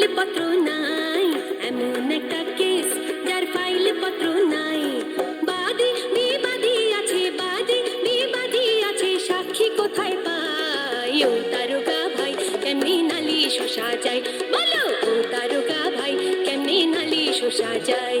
File পত্র নাই, এমন একটা কেস যার ফাইল পত্র নাই। বাদী, বিবাদী আছে, বাদী, বিবাদী আছে, সাক্ষী কোথায় পাই ও তারকা ভাই, কেমনি নালি শোষা যায়? বলো, ও তারকা ভাই, কেমনি নালি শোষা যায়?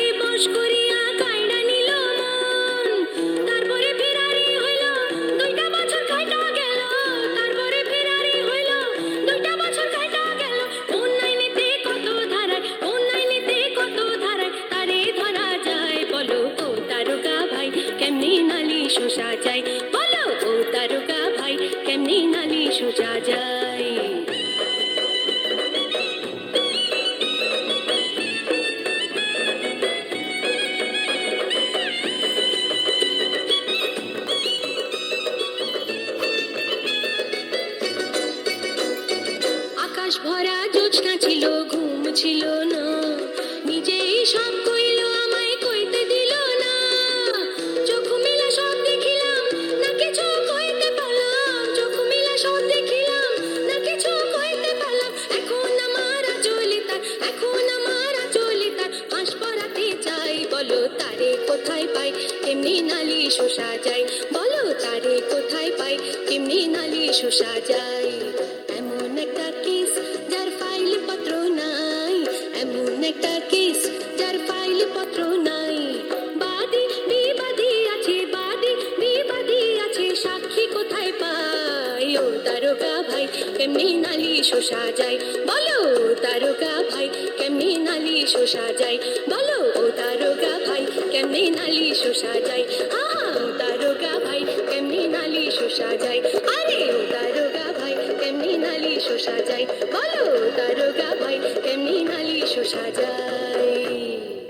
নালি শোষা যায়। বলো ও তারকা ভাই, কেমনি নালি শোষা যায়? আকাশ ভরা জোছনা ছিল, ঘুম ছিল না। নিজেই সব এখন আমার চলিতার ফাঁস পড়াতে চাই। বলো তারে কোথায় পাই? কেমনি নালি শোষা যায়। বলো তারে কোথায় পাই? কেমনি নালি শোষা যায়। তারকা ভাই, কেমনি নালি শোষা যায়? বলো তারকা ভাই, কেমনি নালি শোষা যায়? বলো ও তারকা ভাই, কেমনি নালি শোষা যায়? আহা, তারকা ভাই, কেমনি নালি শোষা যায়? আরে ও তারকা ভাই, কেমনি নালি শোষা যায়? বলো তারকা ভাই, কেমনি নালি শোষা যায়?